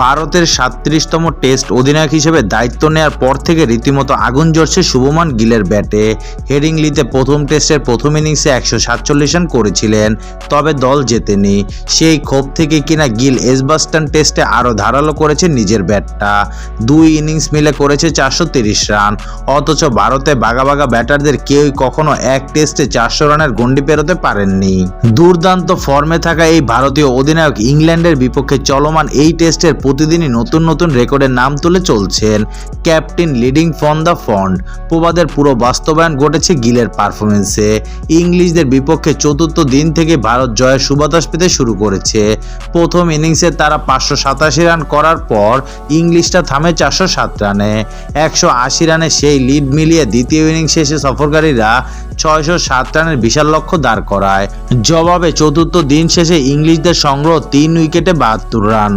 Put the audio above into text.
ভারতের সাতত্রিশতম টেস্ট অধিনায়ক হিসেবে দায়িত্ব নেওয়ার পর থেকে রীতিমতো আগুন জ্বলছে শুভমান গিলের ব্যাটে। হেডিংলিতে প্রথম টেস্টের প্রথম ইনিংসে একশো সাতচল্লিশ রান করেছিলেন, তবে দল জেতেনি। সেই ক্ষোভ থেকে কিনা গিল এসবাস্টান টেস্টে আরও ধারালো করেছে নিজের ব্যাটটা। দুই ইনিংস মিলে করেছে চারশো তিরিশ রান। অথচ ভারতে বাগা বাগা ব্যাটারদের কেউই কখনো এক টেস্টে চারশো রানের গন্ডি পেরোতে পারেননি। দুর্দান্ত ফর্মে থাকা এই ভারতীয় অধিনায়ক ইংল্যান্ডের বিপক্ষে চলমান এই টেস্টের প্রতিদিনই নতুন নতুন রেকর্ডের নাম তুলে চলছেন captain leading from the front প্রবাদের পুরো বাস্তবায়ন ঘটেছে গিলের পারফরমেন্সে ইংলিশদের বিপক্ষে চতুর্থ দিন থেকে ভারত জয়ের সুবাতাস পেতে শুরু করেছে। প্রথম ইনিংসে তারা পাঁচশো সাতাশি রান করার পর ইংলিশটা থামে চারশো সাত রানে। একশো আশি রানে সেই লিড মিলিয়ে দ্বিতীয় ইনিংস শেষে সফরকারীরা ছয়শো সাত রানের বিশাল লক্ষ্য দাঁড় করায়। জবাবে চতুর্থ দিন শেষে ইংলিশদের সংগ্রহ তিন উইকেটে বাহাত্তর রান।